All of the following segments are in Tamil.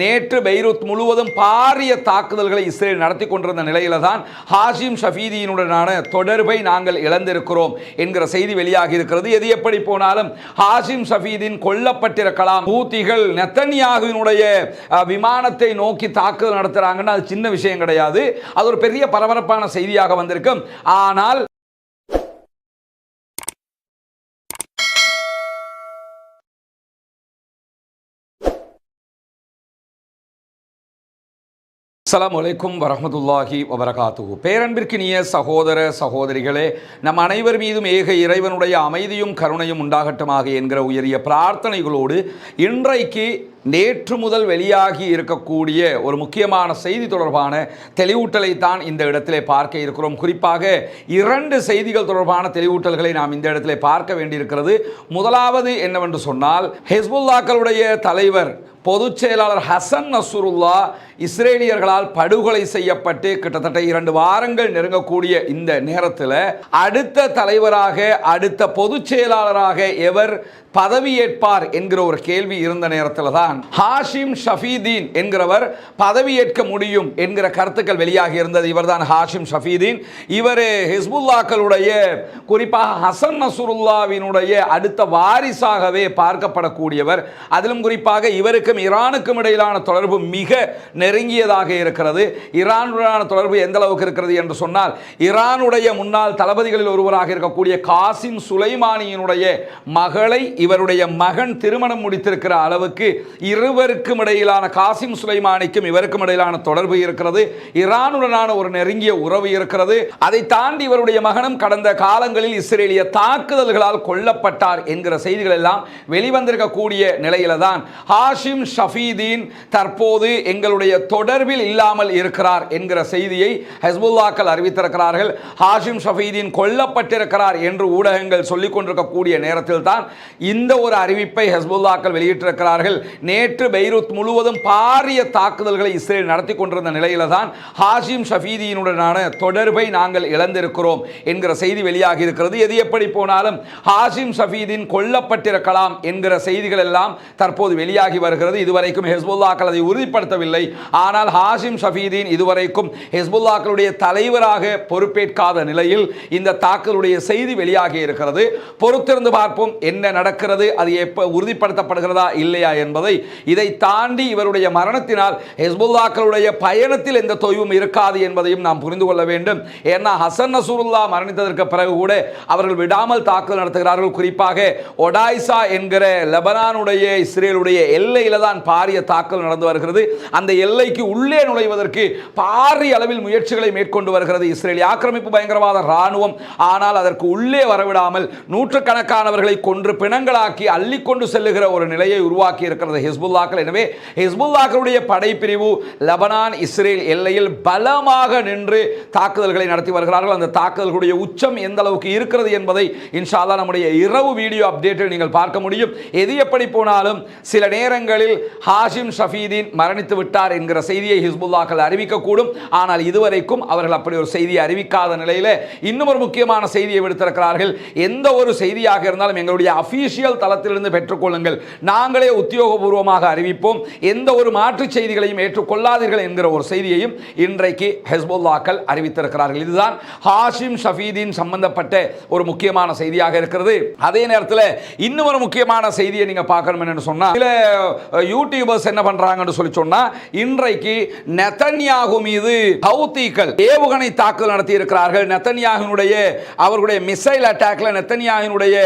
நேற்று பெய்ரூத் முழுவதும் பாரிய தாக்குதல்களை இஸ்ரேல் நடத்தி கொண்டிருந்த நிலையில தான் ஹாஷிம் ஷஃபீதியினுடனான தொடர்பை நாங்கள் இழந்திருக்கிறோம் என்கிற செய்தி வெளியாகி இருக்கிறது. எது எப்படி போனாலும் ஹாஷிம் ஷஃபீதின் கொல்லப்பட்டிருக்கலாம். ஹூத்திகள் நெத்தன்யாகுவினுடைய விமானத்தை நோக்கி தாக்குதல் நடத்துறாங்கன்னா அது சின்ன விஷயம் கிடையாது. அது ஒரு பெரிய பரபரப்பான செய்தியாக வந்திருக்கும். ஆனால் சலாம் அலைக்கும் வரமதுல்லாஹி வபரகாத்து பேரன்பிற்கினிய சகோதர சகோதரிகளே நம் அனைவர் மீதும் ஏக இறைவனுடைய அமைதியும் கருணையும் உண்டாகட்டமாக என்கிற உயரிய பிரார்த்தனைகளோடு இன்றைக்கு நேற்று முதல் வெளியாகி இருக்கக்கூடிய ஒரு முக்கியமான செய்தி தொடர்பான தெளிவூட்டலை தான் இந்த இடத்திலே பார்க்க இருக்கிறோம். குறிப்பாக இரண்டு செய்திகள் தொடர்பான தெளிவூட்டல்களை நாம் இந்த இடத்திலே பார்க்க வேண்டியிருக்கிறது. முதலாவது என்னவென்று சொன்னால் ஹெஸ்புல்லாக்களுடைய தலைவர் பொதுச் செயலாளர் ஹசன் நசுருல்லா இஸ்ரேலியர்களால் படுகொலை செய்யப்பட்டு கிட்டத்தட்ட இரண்டு வாரங்கள் நெருங்கக்கூடிய இந்த நேரத்தில் அடுத்த தலைவராக அடுத்த பொதுச் செயலாளராக எவர் பதவியேற்பார் என்கிற ஒரு கேள்வி இருந்த நேரத்தில் தான் ஹாஷிம் ஷஃபீதீன் என்கிறவர் பதவியேற்க முடியும் என்கிற கருத்துக்கள் வெளியாகி இருந்தது. இவர்தான் ஹாஷிம் ஷஃபீதீன். இவர் ஹிஸ்புல்லாக்களுடைய குறிப்பாக ஹசன் நசுருல்லாவினுடைய அடுத்த வாரிசாகவே பார்க்கப்படக்கூடியவர். அதிலும் குறிப்பாக இவருக்கும் ஈரானுக்கும் இடையிலான தொடர்பு மிக நெருங்கியதாக இருக்கிறது. ஈரானுடனான தொடர்பு எந்த அளவுக்கு இருக்கிறது என்று சொன்னால் ஈரானுடைய முன்னாள் தளபதிகளில் ஒருவராக இருக்கக்கூடிய காசிம் சுலைமானியினுடைய மகளை இவருடைய மகன் திருமணம் முடித்திருக்கிற அளவுக்கு இருவருக்கும் இடையிலான காசிம் சுலைமானிக்கும் இவருக்கும் இடையிலான தொடர்பு இருக்கிறது. ஈரானுடனான ஒரு நெருங்கிய உறவு இருக்கிறது. அதை தாண்டி இவருடைய மகனும் கடந்த காலங்களில் இஸ்ரேலிய தாக்குதல்களால் கொல்லப்பட்டார் என்கிற செய்திகள் எல்லாம் வெளிவந்திருக்கக்கூடிய நிலையில தான் ஹாஷிம் ஷஃபீதீன் தற்போது எங்களுடைய தொடர்பில் இல்லாமல் இருக்கிறார் என்கிற செய்தியை ஹஸ்புல்லாக்கள் அறிவித்திருக்கிறார்கள். ஹாஷிம் ஷஃபீதீன் கொல்லப்பட்டிருக்கிறார் என்று ஊடகங்கள் சொல்லிக் கொண்டிருக்கக்கூடிய நேரத்தில் தான் இந்த ஒரு அறிவிப்பை ஹெஸ்புல்லாக்கள் வெளியிட்டிருக்கிறார்கள். நேற்று பெய்ரூத் முழுவதும் பாரிய தாக்குதல்களை இஸ்ரேல் நடத்தி கொண்டிருந்த நிலையில தான் ஹாஷிம் ஷஃபீதியினுடனான தொடர்பை நாங்கள் இழந்திருக்கிறோம் என்கிற செய்தி வெளியாகி இருக்கிறது எது எப்படி போனாலும் ஹாஷிம் ஷஃபீதின் கொல்லப்பட்டிருக்கலாம் என்கிற செய்திகள் எல்லாம் தற்போது வெளியாகி வருகிறது. இதுவரைக்கும் ஹெஸ்புல்லாக்கள் அதை உறுதிப்படுத்தவில்லை. ஆனால் ஹாஷிம் ஷஃபீதீன் இதுவரைக்கும் ஹெஸ்புல்லாக்களுடைய தலைவராக பொறுப்பேற்காத நிலையில் இந்த தாக்குதலுடைய செய்தி வெளியாகி இருக்கிறது. பொறுத்திருந்து பார்ப்போம் என்ன நடக்கிறது அது எப்போ உறுதிப்படுத்தப்படுகிறதா இல்லையா என்பதை இதை தாண்டி இவருடைய மரணத்தினால் ஹெஸ்புல்லாக்களுடைய பயணத்தில் எந்த தொய்வும் இருக்காது என்பதையும் நாம் புரிந்து கொள்ள வேண்டும். ஏன்னா ஹசன் நசூருல்லா மரணித்ததற்கு பிறகு கூட அவர்கள் விடாமல் தாக்குதல் நடத்துகிறார்கள். குறிப்பாக ஒடாய்சா என்கிற லெபனானுடைய இஸ்ரேலுடைய எல்லையில் தான் பாரிய தாக்குதல் நடந்து வருகிறது. அந்த எல்லைக்கு உள்ளே நுழைவதற்கு பாரிய அளவில் முயற்சிகளை மேற்கொண்டு வருகிறது. இஸ்ரேலிய ஆக்கிரமிப்பு பயங்கரவாத ராணுவம் ஆனால் அதற்கு உள்ளே வரவிடாமல் நூற்றுக்கணக்கானவர்களை கொன்று பிணங்களாக்கி அள்ளிக்கொண்டு செல்லுகிற ஒரு நிலையை உருவாக்கி இருக்கிறது ஹிஸ்புல்லாக்கள். எனவே ஹிஸ்புல்லாக்களுடைய படைப்பிரிவு லெபனான் இஸ்ரேல் எல்லையில் பலமாக நின்று தாக்குதல்களை நடத்தி வருகிறார்கள். அந்த தாக்குதல்களுடைய உச்சம் எந்த அளவுக்கு இருக்கிறது என்பதை இன்ஷால்லா நம்முடைய இரவு வீடியோ அப்டேட்டில் நீங்கள் பார்க்க முடியும். எது எப்படி போனாலும் சில நேரங்களில் ஹாஷிம் ஷஃபீதீன் மரணித்து விட்டார் என்கிற செய்தியை ஹிஸ்புல்லாக்கள் அறிவிக்கக்கூடும். ஆனால் இதுவரைக்கும் அவர்கள் அப்படி ஒரு செய்தியை அறிவிக்காத நிலையில் இன்னும் ஒரு முக்கியமான செய்தியை விடுத்திருக்கிறார்கள். எந்த ஒரு செய்தியாக இருந்தாலும் எங்களுடைய அஃபீஷியல் தளத்திலிருந்து பெற்றுக்கொள்ளுங்கள். நாங்களே உத்தியோகபூர்வமாக அறிவிப்போம். எந்த ஒரு மாற்று செய்திகளையும் ஏற்றுக்கொள்ளாதீர்கள் என்கிற ஒரு செய்தியையும் இன்றைக்கு ஹெஸ்புல்லாக்கள் அறிவித்திருக்கிறார்கள். இதுதான் ஹாஷிம் ஷஃபீதின் சம்பந்தப்பட்ட ஒரு முக்கியமான செய்தியாக இருக்கிறது. அதே நேரத்தில் இன்னும் ஒரு முக்கியமான செய்தியை நீங்க பார்க்கணும் என்னன்னு சொன்னா சில யூடியூபர்ஸ் என்ன பண்றாங்கன்னு சொல்லி சொன்னா இன்றைக்கு நெத்தன்யாகு மீது ஹவுத்தீக்கள் ஏவுகணை தாக்குதல் நடத்தி இருக்கிறார்கள் நெத்தன்யாகினுடைய அவர்களுடைய மிசைல் அட்டாக்ல நெத்தன்யாகினுடைய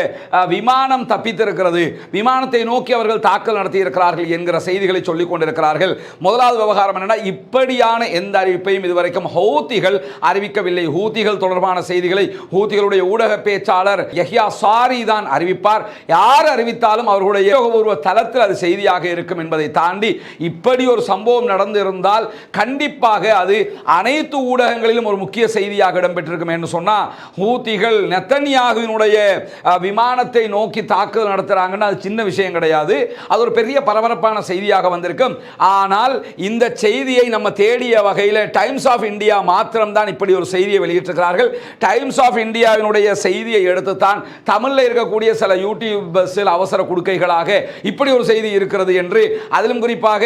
விமானம் தப்பி தப்பித்திருக்கிறது. விமானத்தை நோக்கி அவர்கள் தாக்கல் நடத்தி இருக்கிறார்கள் என்கிற செய்திகளை சொல்லிக் கொண்டிருக்கிறார்கள். முதலாவது விவகாரம் என்னன்னா இப்படியான எந்த அறிவிப்பையும் இதுவரைக்கும் ஹவுத்திகள் அறிவிக்கவில்லை. ஹூத்திகள் தொடர்பான செய்திகளை ஹூத்திகளுடைய ஊடக பேச்சாளர் யஹ்யா சாரி தான் அறிவிப்பார். யார் அறிவித்தாலும் அவர்களுடைய ஏகபூர்வ தளத்தில் அது செய்தியாக இருக்கும் என்பதை தாண்டி இப்படி ஒரு சம்பவம் நடந்திருந்தால் கண்டிப்பாக அது அனைத்து ஊடகங்களிலும் ஒரு முக்கிய செய்தியாக இடம்பெற்றிருக்கும். என்று சொன்னால் ஹூத்திகள் நெத்தன்யாகுவினுடைய விமானத்தை நோக்கி தாக்க தாக்குதல் நடத்துகிறாங்கன்னா அது சின்ன விஷயம் கிடையாது. அது ஒரு பெரிய பரபரப்பான செய்தியாக வந்திருக்கும். ஆனால் இந்த செய்தியை நம்ம தேடிய வகையில் டைம்ஸ் ஆஃப் இந்தியா மாத்திரம்தான் இப்படி ஒரு செய்தியை வெளியிட்டிருக்கிறார்கள். டைம்ஸ் ஆஃப் இந்தியாவினுடைய செய்தியை எடுத்து தான் தமிழில் இருக்கக்கூடிய சில யூடியூபர்ஸில் அவசர கொடுக்கைகளாக இப்படி ஒரு செய்தி இருக்கிறது என்று அதிலும் குறிப்பாக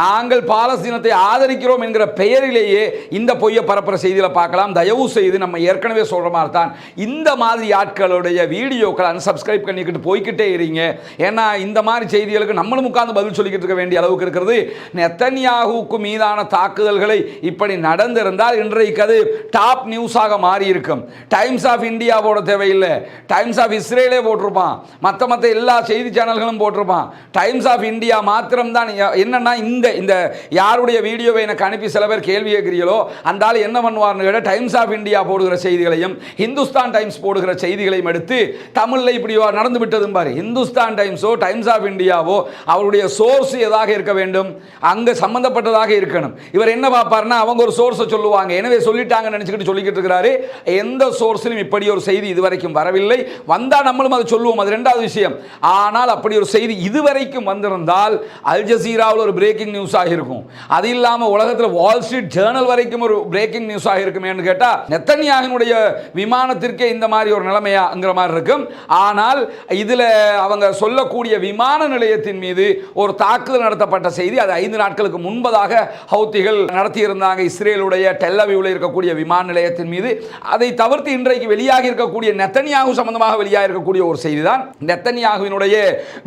நாங்கள் பாலஸ்தீனத்தை ஆதரிக்கிறோம் என்கிற பெயரிலேயே இந்த பொய்யை பரப்புகிற செய்தியில் பார்க்கலாம். தயவு செய்து நம்ம ஏற்கனவே சொல்கிற மாதிரி தான் இந்த மாதிரி ஆட்களுடைய வீடியோக்களை அன்சப்ஸ்கிரைப் பண்ணிக்கிட்டு போய் போய்கிட்டே இருங்க. ஏன்னா இந்த மாதிரி செய்திகளுக்கு நம்மளும் உட்கார்ந்து பதில் சொல்லிக்கிட்டு இருக்க வேண்டிய அளவுக்கு இருக்கிறது. நெத்தன்யாகுவுக்கு மீதான தாக்குதல்களை இப்படி நடந்திருந்தால் இன்றைக்கு அது டாப் நியூஸாக மாறி இருக்கும் டைம்ஸ் ஆஃப் இந்தியா போட தேவையில்லை. டைம்ஸ் ஆஃப் இஸ்ரேலே போட்டிருப்பான். மற்ற மற்ற எல்லா செய்தி சேனல்களும் போட்டிருப்பான். டைம்ஸ் ஆஃப் இந்தியா மாத்திரம்தான் என்னன்னா இந்த இந்த யாருடைய வீடியோவை எனக்கு அனுப்பி சில பேர் கேள்வி கேட்கிறீங்களோ அந்த ஆள் என்ன பண்ணுவார்னு கேட்டால் டைம்ஸ் ஆஃப் இந்தியா போடுகிற செய்திகளையும் ஹிந்துஸ்தான் டைம்ஸ் போடுகிற செய்திகளையும் எடுத்து தமிழில் இப்படி நடந்து விட்டதும் பாரு ஹிந்துஸ்தான் டைம்ஸோ டைம்ஸ் ஆஃப் இந்தியாவோ அவருடைய சோர்ஸ் எதாக இருக்க வேண்டும்? அங்கே சம்பந்தப்பட்டதாக இருக்கணும். இவர் என்ன பார்ப்பார்னா அவங்க ஒரு சோர்ஸை சொல்லுவாங்க. எனவே சொல்லிட்டாங்கன்னு நினச்சிக்கிட்டு சொல்லிக்கிட்டு இருக்கிறாரு. எந்த சோர்ஸிலும் இப்படி ஒரு செய்தி இதுவரைக்கும் வரவில்லை. வந்தால் நம்மளும் அதை சொல்லுவோம். அது ரெண்டாவது விஷயம். ஆனால் அப்படி ஒரு செய்தி இதுவரைக்கும் வந்திருந்தால் அல் ஜசீராவில் ஒரு பிரேக்கிங் நியூஸாக இருக்கும் அது இல்லாமல் உலகத்தில் வால் ஸ்ட்ரீட் ஜேர்னல் வரைக்கும் ஒரு பிரேக்கிங் நியூஸாக இருக்குமேன்னு கேட்டால் நெத்தன்யாகினுடைய விமானத்திற்கே இந்த மாதிரி ஒரு நிலைமையாங்கிற மாதிரி இருக்கும். ஆனால் இதில் அவங்க சொல்லக்கூடிய விமான நிலையத்தின் மீது ஒரு தாக்குதல் நடத்தப்பட்ட செய்தி. அது ஐந்து நாட்களுக்கு முன்பதாக ஹவுத்திகள் நடத்தியிருந்தாங்க. இஸ்ரேலுடைய டெல்லவியூவில் இருக்கக்கூடிய விமான நிலையத்தின் மீது. அதை தவிர்த்து இன்றைக்கு வெளியாகி இருக்கக்கூடிய நெத்தனியாகு சம்பந்தமாக வெளியாக இருக்கக்கூடிய ஒரு செய்தி தான் நெத்தனியாகுவினுடைய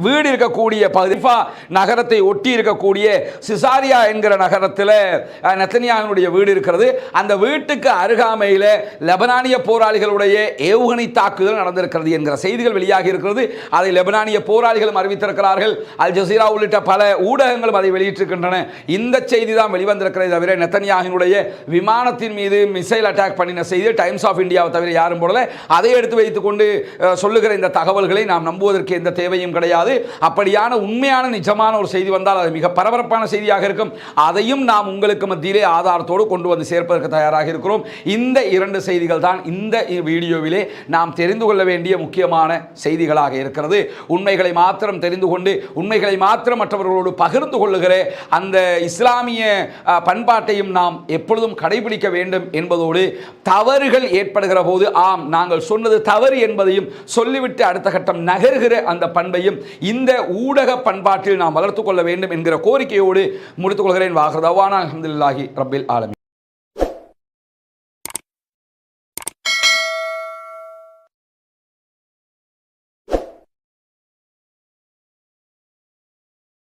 வீடு இருக்கக்கூடிய பதிஃபா நகரத்தை ஒட்டி இருக்கக்கூடிய சிசாரியா என்கிற நகரத்தில் நெத்தனியாகுனுடைய வீடு இருக்கிறது. அந்த வீட்டுக்கு அருகாமையில் லெபனானிய போராளிகளுடைய ஏவுகணை தாக்குதல் நடந்திருக்கிறது என்கிற செய்திகள் வெளியாகி இருக்கிறது. அதை லெபனானிய போராளிகளும் அறிவித்திருக்கிறார்கள். அல் ஜசீரா உள்ளிட்ட பல ஊடகங்களும் அதை வெளியிட்டிருக்கின்றன. இந்த செய்தி தான் வெளிவந்திருக்கிறது தவிர நெத்தன்யாகினுடைய விமானத்தின் மீது மிசைல் அட்டாக் பண்ணின செய்தி டைம்ஸ் ஆஃப் இந்தியாவை தவிர யாரும் போடல. அதை எடுத்து வைத்துக்கொண்டு கொண்டு சொல்லுகிற இந்த தகவல்களை நாம் நம்புவதற்கு எந்த தேவையும் கிடையாது. அப்படியான உண்மையான நிஜமான ஒரு செய்தி வந்தால் அது மிக பரபரப்பான செய்தியாக இருக்கும். அதையும் நாம் உங்களுக்கு மத்தியிலே ஆதாரத்தோடு கொண்டு வந்து சேர்ப்பதற்கு தயாராக இருக்கிறோம். இந்த இரண்டு செய்திகள் தான் இந்த வீடியோவிலே நாம் தெரிந்து கொள்ள வேண்டிய முக்கியமான செய்திகளாக இருக்கிறது. உண்மைகளை மாத்திரம் தெரிந்து கொண்டு உண்மைகளை மாத்திரம் மற்றவர்களோடு பகிர்ந்து கொள்ளுகிற அந்த இஸ்லாமிய பண்பாட்டையும் நாம் எப்பொழுதும் கடைபிடிக்க வேண்டும் என்பதோடு தவறுகள் ஏற்படுகிற போது ஆம் நாங்கள் சொன்னது தவறு என்பதையும் சொல்லிவிட்டு அடுத்த கட்டம் நகர்கிற அந்த பண்பையும் இந்த ஊடக பண்பாட்டில் நாம் வளர்த்து கொள்ள வேண்டும் என்கிற கோரிக்கையோடு முடித்துக் கொள்கிறேன். வாகரதவான அஹமதுல்லாஹி ரபில் ஆலமி